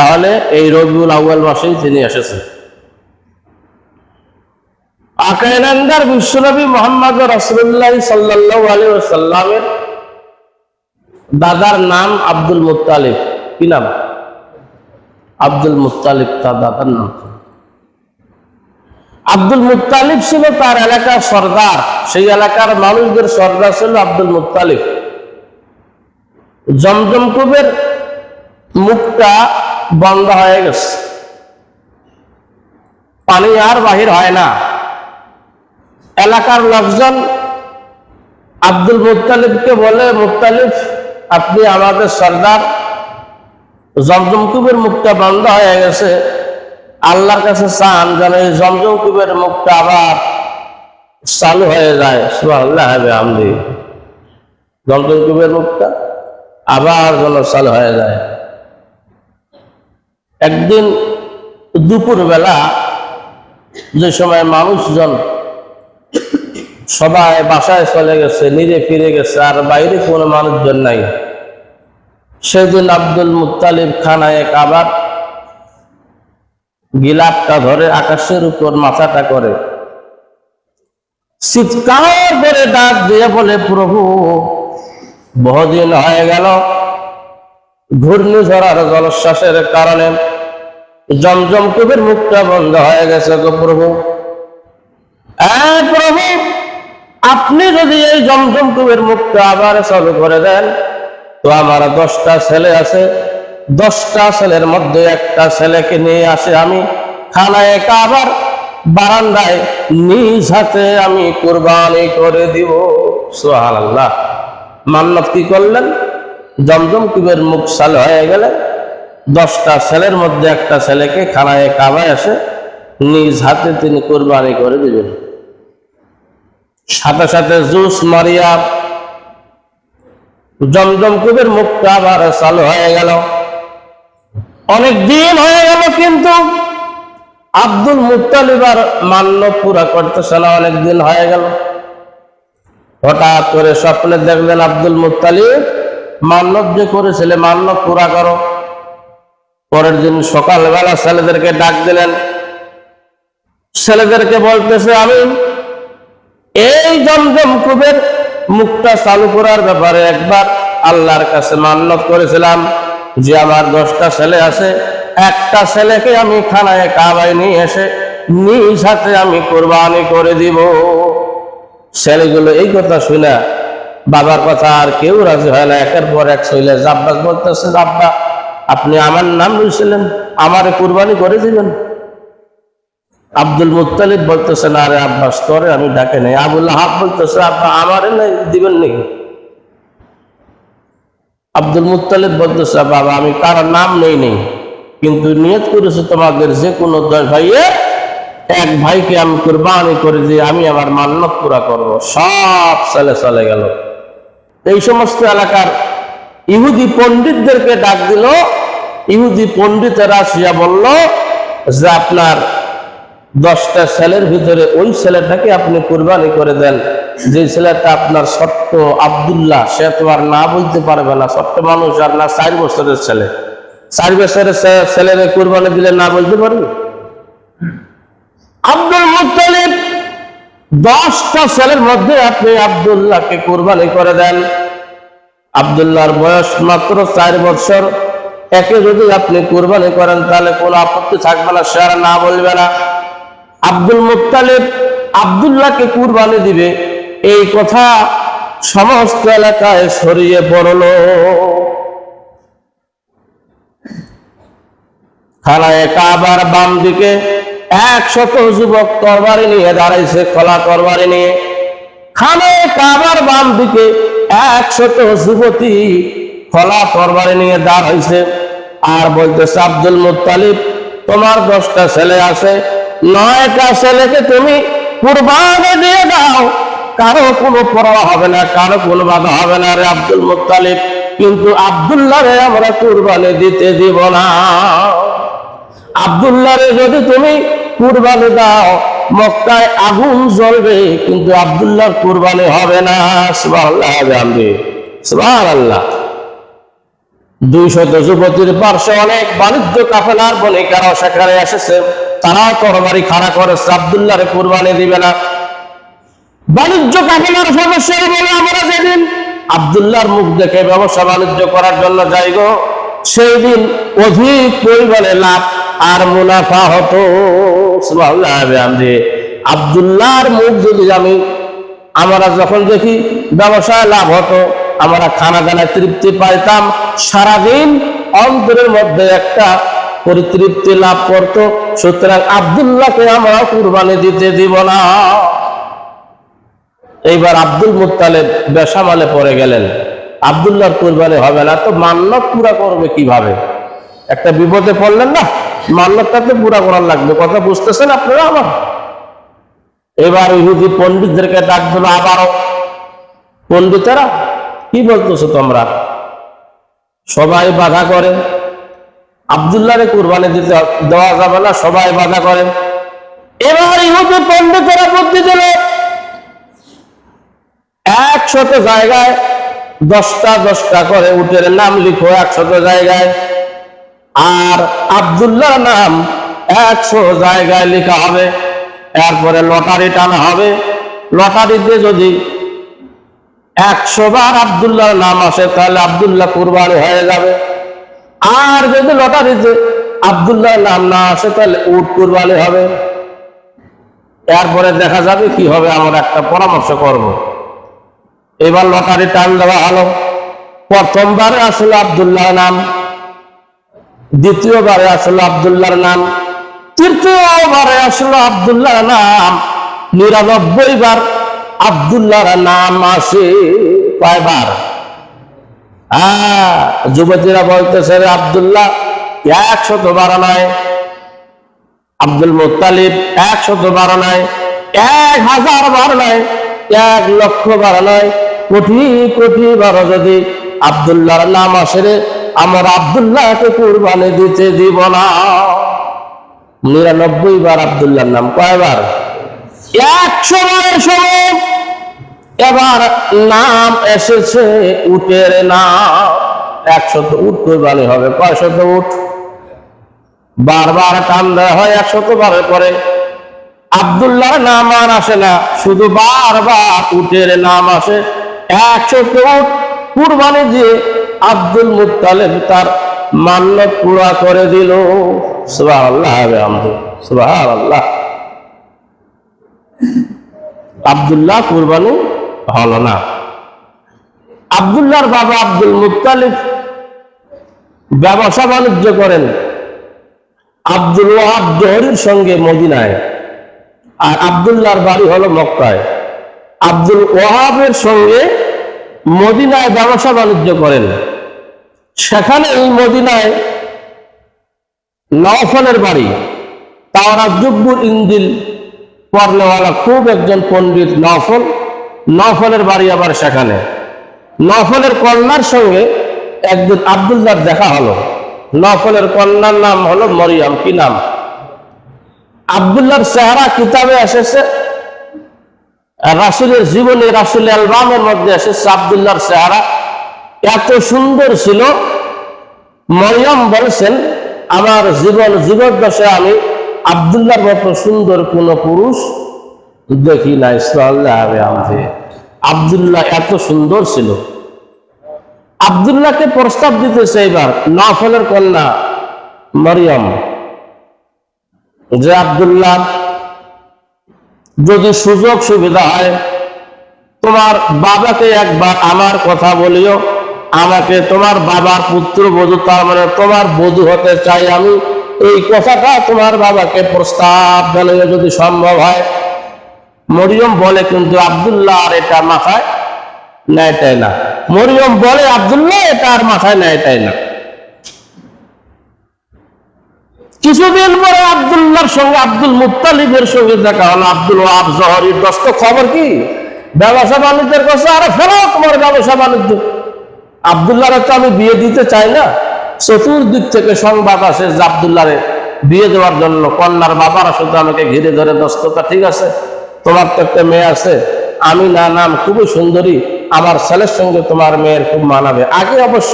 তাহলে এই রবিউল আউয়াল মাসেই তিনি এসেছেন। আকায়নান্দার বিশ্বনবী মোহাম্মদ রসুল্লাহ সাল্লাহ আলী সাল্লামের দাদার নাম আব্দুল মুত্তালিব। কি নাম? আব্দুল মুত্তালিব তার দাদার নাম। আব্দুল মুত্তালিব ছিল তার এলাকার সর্দার। সেই এলাকার মানুষদের সর্দার ছিল আব্দুল মুত্তালিব। জমজম কুবের মুখটা বন্ধ হয়ে গেছে। পানি আর বাহির হয় না। এলাকার লোকজন আব্দুল মুত্তালিবকে বলে, মুত্তালিব, আপনি আমাদের সর্দার। জমজম কুবের মুখটা বন্ধ হয়ে গেছে। আল্লাহর কাছে চান যেন এই জমজম কুবের মুখটা আবার চালু হয়ে যায়। সুবহানাল্লাহ হবে আমদি জমজম কুবের মুখটা আবার যেন চালু হয়ে যায়। একদিন দুপুরবেলা যে সময় মানুষজন সবাই বাসায় চলে গেছে, নিজে ফিরে গেছে, আর বাইরে কোনো মানুষজন নাই। সেদিন আব্দুল মুত্তালিব খানায় আবার গিলাপটা ধরে আকাশের উপর মাথাটা করে। চিৎকার করে ডাক দিয়ে বলে, প্রভু, বহুদিন হয়ে গেল। ঘূর্ণিঝড় আর জলশ্বাসের কারণে জমজম কুবের মুখটা বন্ধ হয়ে গেছে গো প্রভু। প্রভু, আপনি যদি এই জমজম কুবের মুখটা আবার চালু করে দেন, তো আমার দশটা ছেলে আছে। দশটা ছেলের মধ্যে একটা ছেলেকে নিয়ে আসে আমি খানায় আবার বারান্দায় নিজ হাতে আমি কোরবানি করে দিব। সোহান আল্লাহ মান্নত কি করলেন? জমজম কুবের মুখ চালু হয়ে গেলে দশটা ছেলের মধ্যে একটা ছেলেকে খানায় কাবায় আসে, নিজ হাতে তিনি কোরবানি করে দিবেন। সাথে সাথে জুস, মারিয়া, জমজম মুখটা আবার চালু হয়ে গেল। অনেক দিন হয়ে গেল কিন্তু আব্দুল মুতালিব আর মান্য পুরা করতেছে না, অনেক দিন হয়ে গেল। হঠাৎ করে স্বপ্নে দেখলেন আব্দুল মুতালিব মান্যত যে করেছিলে, মান্য পুরা করো। পরের দিন সকালবেলা ছেলেদেরকে ডাক দিলেন। ছেলেদেরকে বলতেছে, আমি এই জমজম কুবের মুখটা চালু করার ব্যাপারে একবার আল্লাহর কাছে মান্যত করেছিলাম যে আমার দশটা ছেলে আছে, একটা ছেলেকে আমি খানায় কাবায় নিয়ে এসে নিজ হাতে আমি কোরবানি করে দিব। ছেলেগুলো এই কথা শুনে বাবার কথা আর কেউ রাজি হয় না। একের পর এক ছেলে জাব্বাস বলতেছে, আব্বা আপনি আমার নাম বলছিলেন আমারে কোরবানি করে দিবেন। আব্দুল মুত্তালিব বলতেছে, না আরে আব্বাস তোরে আমি ডাকে নাই। আবুল হাব বলতেছে, আব্বা, আমারে নাই, দিবেন নি আব্দুল মুত্তালিব বলতেছে বাবা আমি কারও নাম নেই নেই, কিন্তু নিয়ত করেছে তোমাদের যে কোনো দশ ভাইয়ে, এক ভাইকে আমি কোরবানি করে দিয়ে আমি আমার মান্যত পুরা করব। সব চলে চলে গেল। এই সমস্ত এলাকার ইহুদি পণ্ডিতদেরকে ডাক দিল ইহুদি পণ্ডিতেরা আসিয়া বলল যে আপনার দশটা ছেলের ভিতরে ওই ছেলেটাকে আপনি কোরবানি করে দেন। যে ছেলেটা আপনার সত্য আবদুল্লাহ, সে তো আর না বলতে পারবে না। সত্য মানুষ আর না চার বছরের ছেলে। চার বছরের ছে- ছেলের কোরবানি দিলে না বলতে পারবে? আব্দুল মুত্তালিব, দশটা ছেলের মধ্যে আপনি আবদুল্লাহকে কোরবানি করে দেন। আবদুল্লাহর বয়স মাত্র চার বছর। একে যদি আপনি কোরবানি করেন, তাহলে কোনো আপত্তি থাকবে না, সে না বলবে না। আব্দুল মুত্তালিব আবদুল্লাহকে কুরবানি দিবে, এই কথা সমস্ত এলাকায় সরিয়ে পড়ল। খানায় কাবার বাম দিকে একশত যুবক তরবারি নিয়ে দাঁড়াইছে, খোলা তরবারি নিয়ে। খানায় কাবার বাম দিকে একশত যুবতী খোলা তরবারি নিয়ে দাঁড়াইছে। আর বলতেছে, আব্দুল মুত্তালিব, তোমার দশটা ছেলে আছে। নয়টা ছেলেকে তুমি কুরবানি দিয়ে দাও। কারও কোনো পরোয়া হবে না, কারও কোনো বাধা হবে না রে আব্দুল মুত্তালিব। কিন্তু আব্দুল্লাহ রে আমরা কুরবানি দিতে দিব না। আব্দুল্লাহ রে যদি তুমি কুরবানি দাও, মক্কায় আগুন জ্বলবে, কিন্তু আব্দুল্লাহর কুরবানি হবে না। সুবহানাল্লাহ বিহামদি সুবহানাল্লাহ। দুইশত যুবতীর পার্শ্বে অনেক বাণিজ্য কাফেলার বণিকারাও সেখানে এসেছে। তারা তরবারি খাড়া করেছে আবদুল্লাহরে কুরবানি দিবে না। বাণিজ্য কাফেলার সদস্যরা বলে, আমরা যেদিন আবদুল্লাহর মুখ দেখে ব্যবসা বাণিজ্য করার জন্য যাই গো সেই দিন অধিক পরিমাণে লাভ আর মুনাফা হতো। আবদুল্লাহর মুখ যদি আমি আমরা যখন দেখি ব্যবসায় লাভ হতো আমরা খানা দানায় তৃপ্তি পাইতাম। সারাদিন অন্তরের মধ্যে একটা পরিতৃপ্তি লাভ করত। সুতরাং আবদুল্লাহকে আমরা কুরবানি দিতে দিব না। এইবার আব্দুল মুত্তালেব বেসামালে পড়ে গেলেন। আবদুল্লাহর কুরবানি হবে না, তো মান্নত পুরা করবে কীভাবে? একটা বিপদে পড়লেন না? মান্নতটা তো পুরা করার লাগবে। কথা বুঝতেছেন আপনারা আমার? এবার ইহুদি পণ্ডিতদেরকে ডাক দিল, আবারও। পণ্ডিতেরা কি বলতেছো তোমরা? সবাই বাধা করে। আবদুল্লাহরে কুরবানি দিতে দেওয়া যাবে না, সবাই বাধা করে। এবার ইহুদি পণ্ডিতেরা বুদ্ধি দিল, একশত জায়গায় দশটা দশটা করে উটের নাম লিখো, একশত জায়গায়। আর আবদুল্লাহ নাম একশো জায়গায় লেখা হবে। এরপরে লটারি টানা হবে। লটারিতে যদি একশো বার আবদুল্লাহর নাম আসে, তাহলে আবদুল্লাহ কুরবানি হয়ে যাবে। আর যদি লটারিতে আবদুল্লাহর নাম না আসে, তাহলে উট কুরবানি হবে। এরপরে দেখা যাবে কি হবে, আমরা একটা পরামর্শ করব। এবার লটারি টান দেওয়া হলো। প্রথমবারে আসলে আবদুল্লাহ নাম, দ্বিতীয়বারে আসলো আবদুল্লাহর নাম, তৃতীয়বারে আসলো আবদুল্লাহর নাম। নিরানব্বই বার আবদুল্লাহর নাম আসে কয়বার? হ্যাঁ যুবতীরা বলতেছে আবদুল্লাহ, একশত বারো নয়। আব্দুল মুতালিব একশত বারো নয়, এক হাজার বারো নয়, এক লক্ষ বারো নয়, কোটি কোটি বারো যদি আবদুল্লাহর নাম আসে রে, আমার আবদুল্লাহকে কুরবানি দিতে দিব না। নিরানব্বই বার আবদুল্লাহর নাম কয়বার? একশো বারের সময়। এবার নাম এসেছে উটের নাম। একশত উট কোরবানি হবে, কয়শত উট? বারবার টান দেওয়া হয় একশত বারের পরে। আবদুল্লাহর নাম আর আসে না, শুধু বারবার উটের নাম আসে। একশত উট কুরবানি দিয়ে আব্দুল মুতালেব তার মান্যত পুরা করে দিল। সুবাহ আল্লাহ সুবাহ আল্লাহ আবদুল্লাহ কুরবানি হলো না। আবদুল্লাহর বাবা আব্দুল মুতালিফ ব্যবসা বাণিজ্য করেন আব্দুল ওয়াহাব জহরির সঙ্গে মদিনায়। আর আবদুল্লাহর বাড়ি হলো মক্কায়। আব্দুল ওয়াহাবের সঙ্গে মদিনায় ব্যবসা বাণিজ্য করেন। সেখানে এই মদিনায় নওফলের বাড়ি তাওরা জুব্বুর ইন্দিল পড়নেওয়ালা খুব একজন পণ্ডিত নফল নফলের বাড়ি আবার সেখানে। নফলের কন্যার সঙ্গে একদিন আবদুল্লার দেখা হলো। নফলের কন্যার নাম হলো মরিয়াম। কি নাম? আবদুল্লার চেহারা কিতাবে এসেছে। রাসুলের জীবনে, রাসুল অ্যালবামের মধ্যে এসেছে আবদুল্লার চেহারা। এত সুন্দর ছিল। মরিয়ম বলছেন, আমার জীবন জীবদ্দশায় আমি আবদুল্লাহর মতো সুন্দর কোন পুরুষ দেখি নাই। আমি আবদুল্লাহ এত সুন্দর ছিল। আবদুল্লাহকে প্রস্তাব দিতেছে এবার, নফলের কন্যা মরিয়ম। যে আবদুল্লাহ, যদি সুযোগ সুবিধা হয়, তোমার বাবাকে একবার আমার কথা বলিও। আমাকে তোমার বাবার পুত্র বধূ, তার মানে তোমার বধূ হতে চাই আমি। এই কথাটা তোমার বাবাকে প্রস্তাব জানালে যদি সম্ভব হয় মরিয়ম বলে কিন্তু আবদুল্লাহ আর এটা মাথায় নেয়টাই না। মরিয়ম বলে আবদুল্লাহ এটা আর মাথায় নেয়টাই না। কিছুদিন পরে আবদুল্লাহর সঙ্গে আব্দুল মুত্তালিবের সঙ্গে দেখা হলো। আব্দুল ওয়াব জহরির দস্ত। খবর কি? ব্যবসা বাণিজ্যের কথা আরে ফেরাও তোমার ব্যবসা বাণিজ্য। আবদুল্লাহরে তো আমি বিয়ে দিতে চাই না। চতুর্দিক থেকে সংবাদ আসে যে আবদুল্লাহরে বিয়ে দেওয়ার জন্য। কন্যার বাবারা শুধু আমাকে ঘিরে ধরে দস্ততা ঠিক আছে। তোমার তো একটা মেয়ে আছে। আমি না নাম খুবই সুন্দরী। আমার ছেলের সঙ্গে তোমার মেয়ের খুব মানাবে আগে অবশ্য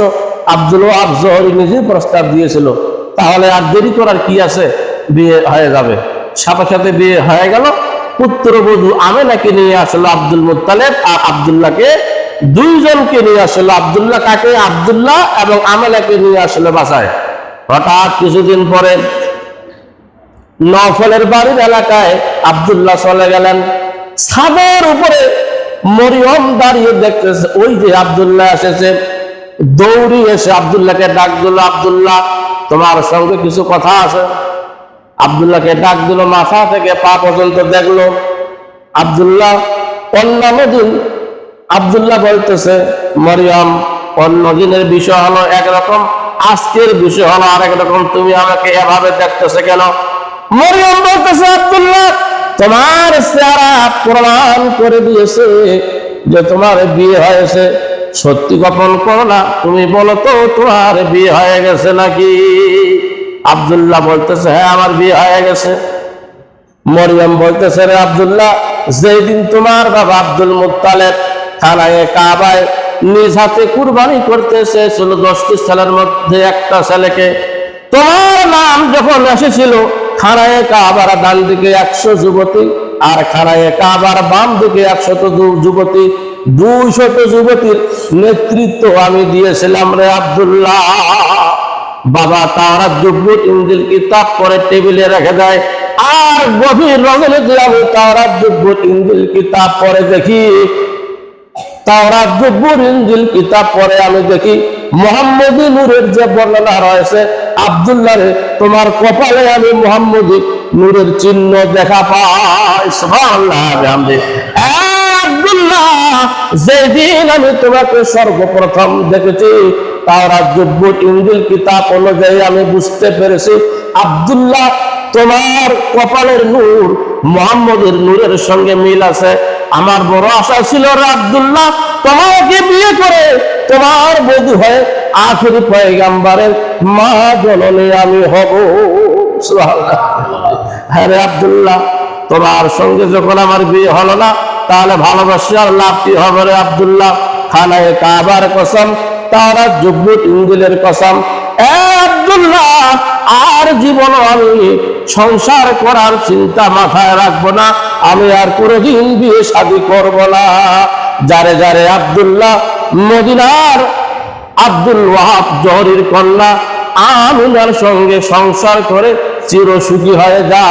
আব্দুল ওয়াহাব জহরি নিজে প্রস্তাব দিয়েছিল। তাহলে আর দেরি করার কি আছে? বিয়ে হয়ে যাবে। সাথে সাথে বিয়ে হয়ে গেল। পুত্রবধূ আমেনাকে নিয়ে আসলো আব্দুল মুত্তালেব আর আব্দুল্লাহকে। দুইজনকে নিয়ে আসলো আবদুল্লাহ, কাকে? আবদুল্লাহ এবং আমেনাকে নিয়ে আসলো বাসায়। হঠাৎ কিছুদিন পরে নফলের বাড়ির এলাকায় আব্দুল্লাহ চলে গেলেন। ছাদের উপরে মরিয়ম দাঁড়িয়ে দেখতেছে, ওই যে আব্দুল্লাহ এসেছে। দৌড়ি এসে আব্দুল্লাহকে ডাক দিল, আব্দুল্লাহ, তোমার সঙ্গে কিছু কথা আছে? আব্দুল্লাহকে ডাক দিল, মাথা থেকে পা পর্যন্ত দেখল। আব্দুল্লাহ অন্যান্য দিন আব্দুল্লাহ বলতেছে, মরিয়ম, অন্য দিনের বিষয় হলো একরকম, আজকের বিষয় হলো আরেক রকম, তুমি আমাকে এভাবে দেখতেছে কেন? মরিয়ম বলতেছে আব্দুল্লাহ, তোমার চেহারা প্রমাণ করে দিয়েছে যে তোমার বিয়ে হয়েছে। সত্যি গোপন করো না, তুমি বলো তো তোমার বিয়ে হয়ে গেছে নাকি? আব্দুল্লাহ বলতেছে হ্যাঁ আমার বিয়ে হয়ে গেছে। মরিয়ম বলতেছে, রে আবদুল্লাহ যেদিন তোমার বাবা আব্দুল মুত্তালেব থানায় কাবায় নিজ হাতে কুরবানি করতে চেয়েছিল, দশটি ছেলের মধ্যে একটা ছেলেকে, তোমার নাম যখন এসেছিল খানায় কাবার ডান দিকে একশো যুবতী আর খানায় কাবার বাম দিকে একশত যুবতী। দুইশত যুবতীর নেতৃত্ব আমি দিয়েছিলাম রে আব্দুল্লাহ। বাবা তারা যুগ্ম ইঞ্জিল কিতাব করে টেবিলে রেখে দেয়। আর গভীর রজনীতে আমি তারা যুগ্ম ইঞ্জিল কিতাব পরে দেখি। তাওরাত জব্বুর ইঞ্জিল কিতাব পরে আমি দেখি। মোহাম্মদী নূরের যে বর্ণনা রয়েছে আব্দুল্লাহ রে তোমার কপালে আমি মোহাম্মদী নূরের চিহ্ন দেখা পাই। যেদিন আমি তোমাকে সর্বপ্রথম দেখেছি জব্বুর ইঞ্জিল কিতাব অনুযায়ী আমি বুঝতে পেরেছি, আব্দুল্লাহ তোমার কপালের নূর, মোহাম্মদের নূরের সঙ্গে মিল আছে। আমার বড় আশা ছিল আব্দুল্লাহ, তোমাকে বিয়ে করে তোমার বধূ হয়ে আখেরি পয়গাম্বারের মা জননী আমি হব। হ্যাঁ আব্দুল্লাহ, তোমার সঙ্গে যখন আমার বিয়ে হলো না, তাহলে ভালোবাসার লাভ কি হবে রে আব্দুল্লাহ? খানায় কাবার কসম, তারা যুগ্ম ইঞ্জিলের কসম। আব্দুল্লাহ, আর জীবন আমি সংসার করার চিন্তা মাথায় রাখব না। আমি আর কোনোদিন বিয়ে শাদী করব না। যারে যারে আব্দুল্লাহ, মদিনার আব্দুল ওয়াহাব জহরির কন্যা আমিনার সঙ্গে সংসার করে চির চিরসুখী হয়ে যা।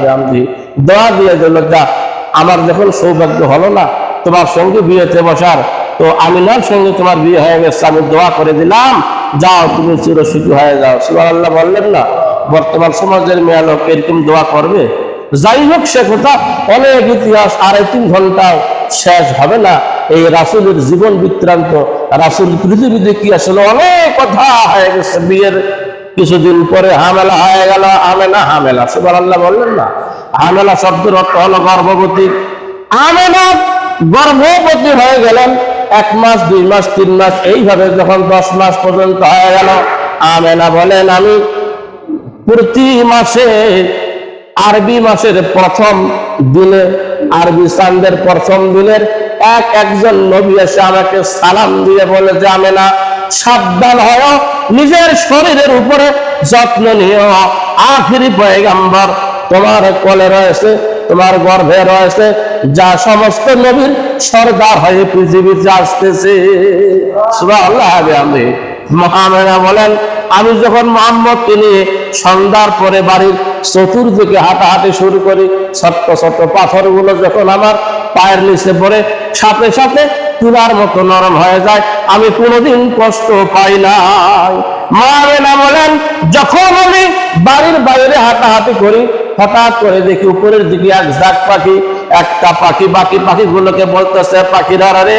বিহামদি। দোয়া দিয়ে দিল যা। আমার যখন সৌভাগ্য হলো না, তোমার সঙ্গে বিয়েতে বসার, তো আমিনার সঙ্গে তোমার বিয়ে হয়ে গেছে, আমি দোয়া করে দিলাম। যাও, তুমি চির চিরসুখী হয়ে যাও। সুবহানাল্লাহ বললেন না, বর্তমান সমাজের মেয়া লোক এরকম দোয়া করবে? যাই হোক, সে কথা অনেক ইতিহাস আড়াই তিন ঘণ্টা শেষ হবে না। এই রাসুলের জীবন বৃত্তান্ত, রাসুল পৃথিবীতে কি আসলে অনেক কথা হয়ে গেছে বিয়ের কিছুদিন পরে হামেলা হয়ে গেল আমেনা হামেলা সুবাহ আল্লাহ বললেন না? হামেলা শব্দের অর্থ হলো গর্ভবতী। আমেনা গর্ভবতী হয়ে গেলেন, এক মাস, দুই মাস, তিন মাস, এইভাবে যখন দশ মাস পর্যন্ত হয়ে গেল আমেনা বলেন আমি প্রতি মাসে আরবি মাসের প্রথম দিনে, আরবি চান্দের প্রথম দিনের এক একজন নবী এসে আমাকে সালাম দিয়ে বলে যে আমি না সাবধান হয় নিজের শরীরের উপরে যত্ন নিও। আখিরি পয়গাম্বর, তোমার কোলে রয়েছে, তোমার গর্ভে রয়েছে, যা সমস্ত নবীর সর্দার হয়ে পৃথিবীতে আসতেছে। আমি মহামেনা বলেন, আমি যখন মোহাম্মদকে নিয়ে সন্ধ্যার পরে বাড়ির চতুর্দিকে হাঁটাহাঁটি শুরু করি, ছোট্ট ছোট্ট পাথরগুলো যখন আমার পায়ের নিচে পড়ে সাথে সাথে তুলার মতো নরম হয়ে যায়। আমি কোনোদিন কষ্ট পাই নাই। মহামেনা বলেন, যখন আমি বাড়ির বাইরে হাঁটাহাঁটি করি, হঠাৎ করে দেখি উপরের দিকে এক ঝাঁক পাখি, একটা পাখি বাকি পাখিগুলোকে বলতেছে, পাখিরা রে,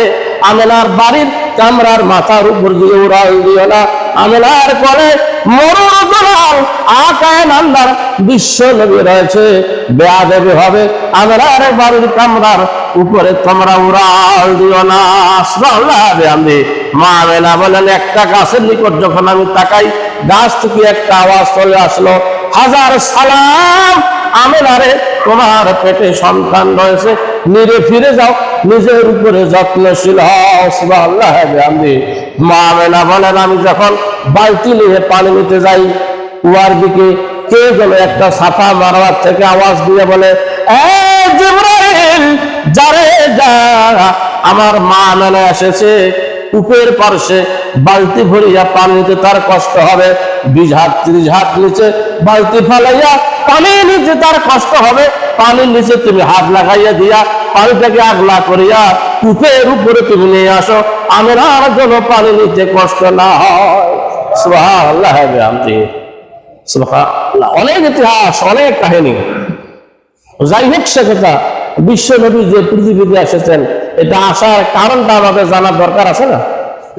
আমেনার বাড়ির কামরার মাথার উপর দিয়ে উড়াল দিও না। আমেনার করে মরণ দলাল আকায় নান্দার বিশ্ব নবী রয়েছে। বেয়া হবে আমেনার বাড়ির কামরার উপরে, তোমরা উড়াল দিও না মা আমেনা বলেন, একটা গাছের নিকট যখন আমি তাকাই গাছ থেকে একটা আওয়াজ চলে আসলো, হাজার সালাম আমেনারে তোমার পেটে সন্তান রয়েছে, নিরে ফিরে যাও, নিজের উপরে যত্নশীল সুবহানাল্লাহ বিহামদি মা মেনা বলেন, আমি যখন বালতি নিয়ে পানি নিতে যাই কুয়ার দিকে কে যেন একটা সাফা মারবার থেকে আওয়াজ দিয়ে বলে যারে যা, আমার মা মেনে এসেছে, উপের পার্শ্বে বালতি ভরিয়া পানি নিতে তার কষ্ট হবে ত্রিশ হাত নিচে বালতি ফেলাইয়া পানি নিচে তার কষ্ট হবে। পানির নিচে তুমি হাত লাগাইয়া দিয়া, পানিটাকে আগলা করিয়া কূপের উপরে তুমি নিয়ে আসো। আর যেন নিতে কষ্ট না হয়। অনেক ইতিহাস, অনেক কাহিনী। যাই হোক সে কথা, বিশ্ব নবী যে পৃথিবীতে এসেছেন, এটা আসার কারণটা আমাদের জানার দরকার আছে না?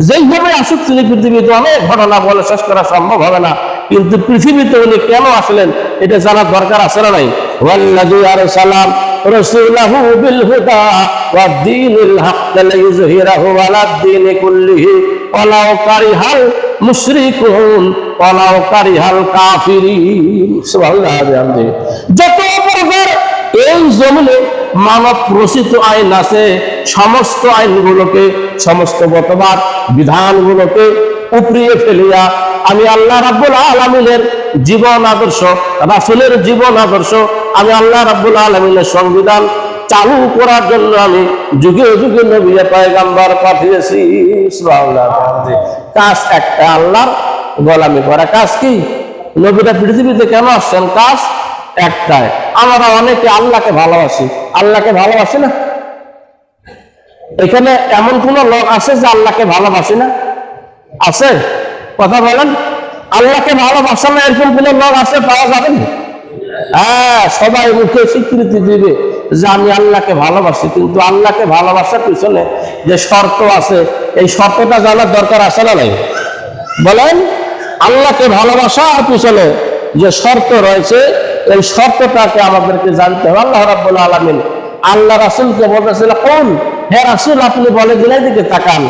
যেইভাবে আসুক তিনি পৃথিবীতে অনেক ঘটনা বলে শেষ করা সম্ভব হবে না। কিন্তু পৃথিবীতে উনি কেন আসলেন, এটা জানার দরকার আছে না নাই? ওয়াল্লাযী আরসালাম রাসূলাহু বিল হুদা ওয়াদ দীনিল হক লিইয়ুযহিরাহু আলাদ দীনি কুল্লিহি, ওয়ালাউ কারিহাল মুশরিকুন কারিহাল কাফিরিন। সুবহানাল্লাহ যত প্রকার এই জমিনে মানব রচিত আইন আছে, সমস্ত আইনগুলোকে, সমস্ত মতবাদ বিধানগুলোকে উপরিয়ে ফেলিয়া আমি আল্লাহ রাব্বুল আলমিনের জীবন আদর্শ, রাসুলের জীবন আদর্শ, আমি আল্লাহ রাব্বুল আলমিনের সংবিধান চালু করার জন্য আমি যুগে যুগে নবীয় পয়গাম্বার পাঠিয়েছি। কাজ একটা আল্লাহর গোলামি করা। কাজ কি? নবীরা পৃথিবীতে কেন আসছেন? কাজ একটাই। আমরা অনেকে আল্লাহকে ভালোবাসি। আল্লাহকে ভালোবাসি না? এখানে এমন কোন লোক আছে যে আল্লাহকে ভালোবাসি না? আছে? কথা বলেন। আল্লাহকে ভালোবাসা না এরকম কোন লোক আছে পাওয়া যাবে হ্যাঁ সবাই মুখে স্বীকৃতি দিবে যে আমি আল্লাহকে ভালোবাসি, কিন্তু আল্লাহকে ভালোবাসার পিছনে যে শর্ত আছে, এই শর্তটা জানার দরকার আছে না নাই? বলেন, আল্লাহকে ভালোবাসার পিছনে যে শর্ত রয়েছে, এই শর্তটাকে আমাদেরকে জানতে হবে। আল্লাহ রাব্বুল আলামিন আল্লাহ রাসূলকে বলতেছিল কোন হে রাসূল, আপনি বলে দিলে দিকে তাকান।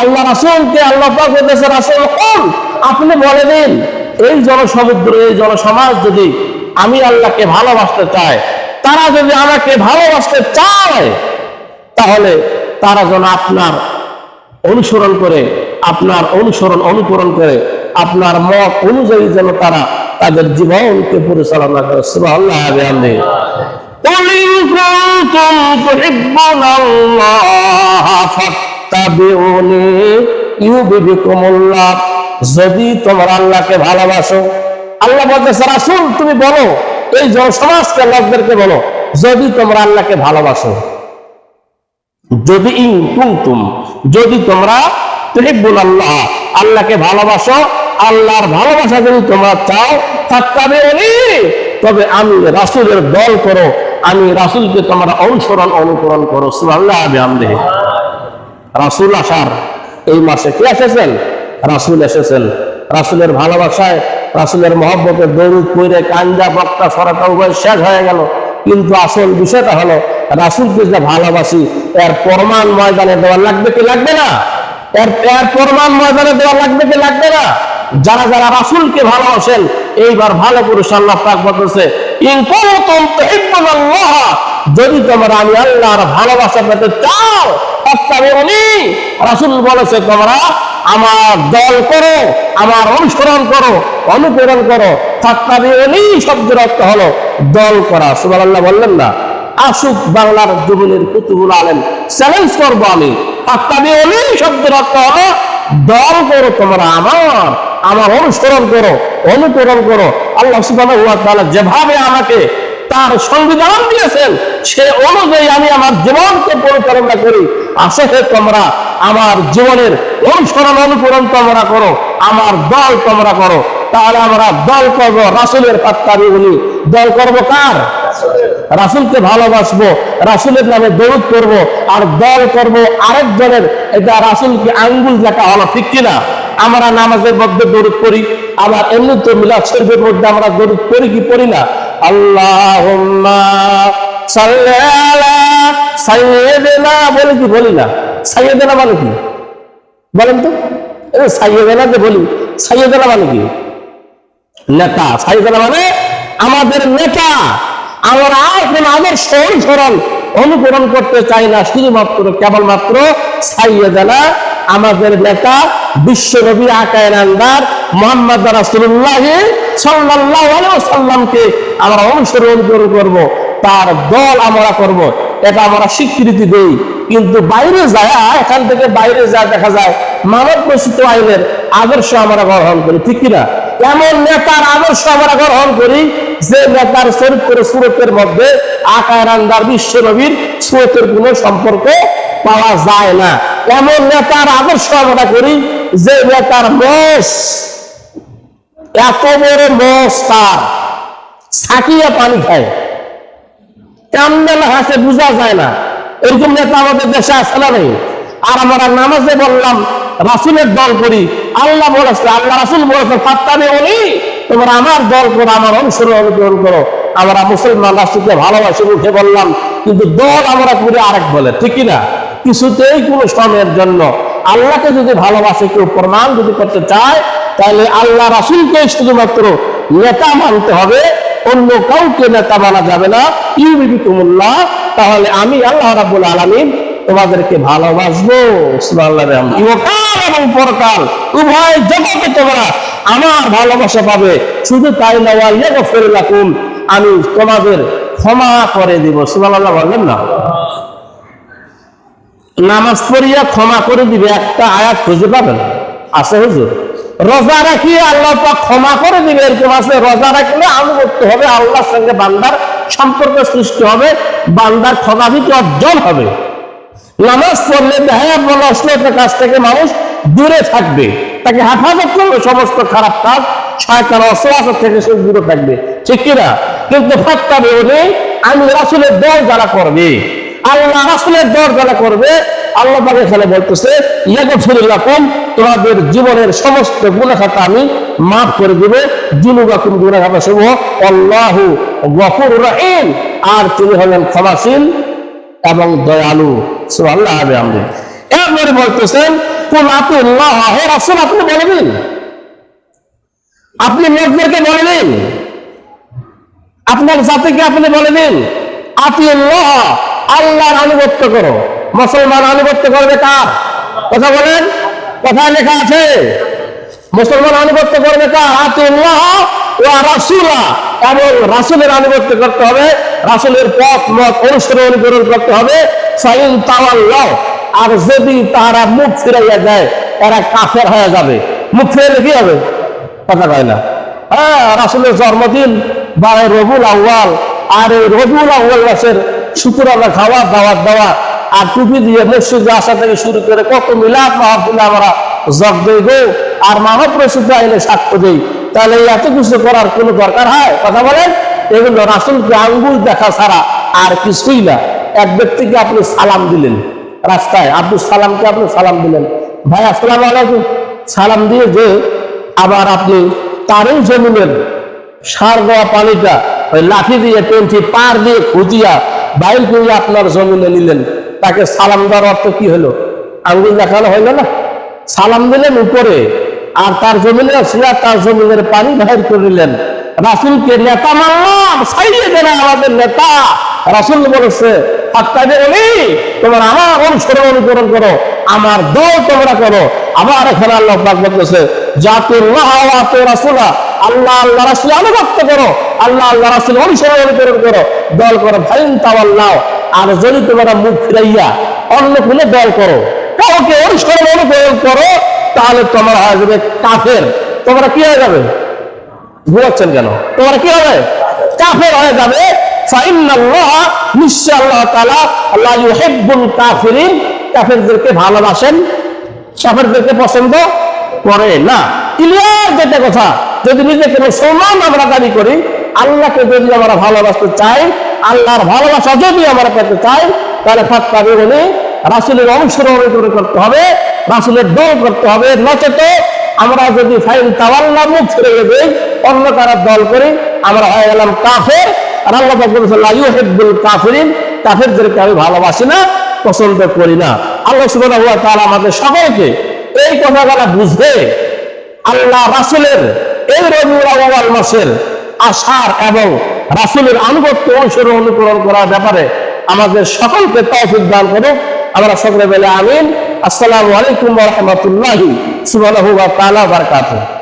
আল্লাহ রাসূলকে আল্লাহ পাক বলতেছে রাসূল কোন আপনি বলে দিন এই জনসমুদ্র এই জনসমাজ যদি আমি আল্লাহকে ভালোবাসতে চায় তারা যদি আমাকে ভালোবাসতে চায় তাহলে তারা যেন আপনার অনুসরণ করে আপনার অনুসরণ অনুকরণ করে আপনার মত অনুযায়ী যেন তারা তাদের জীবনকে পরিচালনা করে সুবহানাল্লাহ বিহামদিহি قل إن كنتم تحبون الله فاتبعوني يحببكم الله যদি তোমরা আল্লাহকে ভালোবাসো, আল্লাহ বলতেছে, রাসূল, তুমি বলো, এই জনসমাজকে লোকদেরকে বলো, যদি তোমরা আল্লাহকে ভালোবাসো। যদি ইন কুনতুম, যদি তোমরা আল্লাহ আল্লাহকে ভালোবাসো, আল্লাহর ভালোবাসা যদি তোমরা চাও তাত্তাবে তবে আমি রাসূলের দল করো, আমি রাসূলকে তোমরা অনুসরণ, অনুকরণ করো। সুবহানাল্লাহ, বিহামদিহি। রাসূল আসার এই মাসে কে এসেছেন? রাসূল এসেছেন। রাসূলের ভালোবাসায়, রাসূলের মহব্বতের দৌড় কইরে কাঞ্জা বক্তা সরাটা উভয় শেষ হয়ে গেল। কিন্তু আসল বিষয়টা হলো, রাসূলকে যে ভালোবাসি, এর প্রমাণ ময়দানে দেওয়া লাগবে কি লাগবে না? এর এর প্রমাণ ময়দানে দেওয়া লাগবে কি লাগবে না? যারা যারা রাসূলকে ভালোবাসেন, এইবার ভালো পুরুষ আল্লাহ পাক বলতেছে যদি তোমরা আমি আল্লাহর ভালোবাসা পেতে চাও রাসূল বলেছে, তোমরা আমার দল করো, আমার অনুসরণ করো অনুকরণ করো। ফাত্তাবিউনি শব্দের অর্থ হলো দল করা। সুবহানাল্লাহ বললেন না, আসুক বাংলার যুবনের কুতুবুল আলেম চ্যালেঞ্জ করব আমি। ফাত্তাবিউনি শব্দের অর্থ হলো দল করো তোমরা আমার আমার অনুসরণ করো অনুকরণ করো। আল্লাহ ওয়া যেভাবে আমাকে তার সংবিধান দিয়েছেন, সে অনুযায়ী আমি আমার জীবনকে পরিচালনা করি। আসলে তোমরা, আমার জীবনের অনুসরণ অনুকরণ তোমরা করো, আমার দল তোমরা করো। তাহলে আমরা দল করব রাসুলের পাত্তারি বলি দল করব কার? রাসুলকে ভালোবাসবো, রাসুলের নামে দৌড় করব আর দল করব আরেকজনের। এটা রাসুলকে আঙ্গুল দেখা হলো, ঠিক কিনা? আমরা নামাজের মধ্যে দৌড় করি আবার এমনি তো মিলাদ শরীফের মধ্যে আমরা দৌড় করি কি করি না? আল্লাহ সাল্লি আলা সাইয়্যিদিনা বলি কি বলি না? সাইয়্যিদিনা মানে কি? বলেন তো। এই সাইয়্যিদিনা যে বলি। সাইয়্যিদিনা মানে কি? নেতা। সাইয়্যিদিনা মানে আমাদের নেতা। আমরা কোন আদর্শ অনুসরণ, অনুকরণ করতে চাই না। শুধুমাত্র কেবলমাত্র সাইয়েদানা আমাদের নেতা, বিশ্ব আকায় নান্দার মোহাম্মদ রাসুল্লাহ সাল্লাহ আমরা অনুসরণ করব, তার দল আমরা করব। এটা আমরা স্বীকৃতি দেই। কিন্তু বাইরে যায় এখান থেকে বাইরে যা দেখা যায় মানব প্রসূত আইনের আদর্শ আমরা গ্রহণ করি, ঠিক কিনা? এমন নেতার আদর্শ আমরা গ্রহণ করি, যে নেতার চরিত্র সুরতের মধ্যে আকার আন্দার বিশ্ব নবীর সুরতের কোনো সম্পর্ক পাওয়া যায় না। এমন নেতার আদর্শ আমরা করি, যে নেতার মস, এত বড় মস তার সাকিয়া পানি খায়। কামদাল হাসে বোঝা যায় না। এরকম নেতা আমাদের দেশে আছে না নেই? আর আমরা নামাজে বললাম, রাসুলের দল করি। আল্লাহ বলেছে, আল্লাহ রাসুল বলেছে ফাত্তাবে বলি তোমরা আমার দল করো, আমার অনুসরণ অনুকরণ করো। আমরা মুসলমান রাষ্ট্রকে ভালোবাসি উঠে বললাম, কিন্তু দল আমরা করি আরেক বলে ঠিক না? কিছুতেই কোনো সময়ের জন্য। আল্লাহকে যদি ভালোবাসে, কেউ প্রমাণ যদি করতে চায়, তাহলে আল্লাহ রাসুলকে শুধুমাত্র নেতা মানতে হবে। অন্য কাউকে নেতা মানা যাবে না। ইউবিকুমুল্লাহ তাহলে আমি আল্লাহ রাব্বুল আলামিন তোমাদেরকে ভালোবাসবো। ইহকাল এবং পরকাল, উভয় জগতে তোমরা আমার ভালোবাসা পাবে। শুধু তাই না ওয়াইয়াগফির লাকুম, আমি তোমাদের ক্ষমা করে দিব। সুবহানাল্লাহ বললেন না? নামাজ পড়িয়া ক্ষমা করে দিবে, একটা আয়াত খুঁজে পাবেন? আছে হুজুর? রোজা রাখিয়ে আল্লাহ ক্ষমা করে দিবে। এরকম আছে, রোজা রাখলে আনুগত্য হবে, আল্লাহর সঙ্গে বান্দার সম্পর্ক সৃষ্টি হবে, বান্দার ক্ষমাভিত অর্জন হবে। নামাজ পড়লে দেখা বলা অশ্লীলতার কাছ থেকে মানুষ দূরে থাকবে। তাকে হেফাজত করবে সমস্ত খারাপ কাজ, শয়তান অসলাসর থেকে সে দূরে থাকবে। ঠিক কিনা কিন্তু ফাত্তা বেরোলে আমি রাসুলের দল যারা করবে, আল্লাহ রাসুলের দল যারা করবে আল্লাহ পাক এখানে বলতেছে তোমাদের জীবনের সমস্ত গুনাহখাতা আমি মাফ করে দেব। জুনুবাকুম গুনাহখাতা সমূহ আল্লাহু রহিম। আর তিনি হলেন এবং দয়ালু। সুবহানাল্লাহ আমি এরপরে বলতেছেন কোন আতুল্লাহ হে রাসূল, আপনি বলে দিন। আপনি লোকদেরকে বলে দিন। আপনার জাতিকে আপনি বলে দিন। আতিউল্লাহ, আল্লাহর আনুগত্য করো। মুসলমান আনুগত্য করবে কার? কথা বলেন কোথায় লেখা আছে। মুসলমান আনুগত্য করবে কার? এবং রাসূলের আনুগত্য করতে হবে, রাসুলের পথ, মত, অনুসরণ অনুকরণ করতে হবে। আর যদি তারা মুখ ফিরাইয়া যায় তারা কাফের হয়ে যাবে। মুখ ফিরে কি হবে? কথা কয় না। হ্যাঁ রাসুলের জন্মদিন বা রবুল আউ্বাল আর এই রবুল আউ্বাল মাসের শুক্রবার খাওয়া, দাওয়াত দেওয়া। আর টুপি দিয়ে মসজিদে আসা থেকে শুরু করে কত মিলাদ মাহফিলে আমরা জগ দেই আর মানব প্রসিদ্ধ আইনে সাক্ষ্য দেই। তাহলে এত কিছু করার কোনো দরকার হয়? কথা বলেন? এগুলো রাসুলকে আঙ্গুল দেখা ছাড়া আর কিছুই না। এক ব্যক্তিকে আপনি সালাম দিলেন রাস্তায়। আব্দুল সালামকে আপনি সালাম দিলেন। ভাই, আসসালাম আলাইকুম। সালাম দিয়ে যে আবার আপনি তারই জমিনের সার দেওয়া পানিটা ওই লাঠি দিয়ে টেনটি পার দিয়ে খুঁজিয়া বাইর করে আপনার জমিনে নিলেন। তাকে সালাম দেওয়ার অর্থ কি হলো? আঙ্গুল দেখানো হইল না? সালাম দিলেন উপরে, আর তার জমিনে আসলে তার জমিনের পানি বাহির করে নিলেন। রাসুলকে নেতা মানলাম সাইডে দেন আমাদের নেতা। রাসুল বলেছে আমার অনুসরণ অনুকরণ করো, আমার দল তোমরা করো। আবার এখানে আল্লাহ পাক বলতেছে, জাতুল্লাহ আতু আল্লাহ আল্লাহ রাসূল আনুগত্য করো, আল্লাহ আল্লাহ রাসূল অনুসরণ অনুকরণ করো। দল করো, ফাইন তাওয়াল্লাহ আর যদি তোমরা মুখ ফিরাইয়া অন্য কোনো দল করো, কাউকে অনুসরণ অনুকরণ করো, তাহলে তোমরা হয়ে যাবে কাফের। তোমরা কি হয়ে যাবে? ঘুরাচ্ছেন কেন? তোমরা কি হবে? কাফের হয়ে যাবে। নিশ্চয় ভালোবাসেন পছন্দ করে না। আমরা দাবি করি, আল্লাহকে যদি আমরা ভালোবাসতে চাই আল্লাহর ভালোবাসা যদি আমরা পেতে চাই, তাহলে ফাত্তাবি বলে রাসুলের অনুকরণ করতে হবে, রাসুলের দল করতে হবে। নচেত আমরা যদি ফাইল তাওয়াল্লা মুখ ফিরে দেই, অন্য কারার দল করি, আমরা হয়ে গেলাম কাফের। আল্লাহ আমি ভালোবাসি না, পছন্দ করি না। আমাদের এই বুঝবে আল্লাহ রাসূলের এই রবিউল মাসের আশার এবং রাসূলের আনুগত্য অনুসরণ অনুকরণ করার ব্যাপারে আমাদের সকলকে তৌফিক দান করে আমরা সকলে বলে আমিন। আসসালামু আলাইকুম রাহমাতুল্লাহি তাআলা বারাকাতুহু।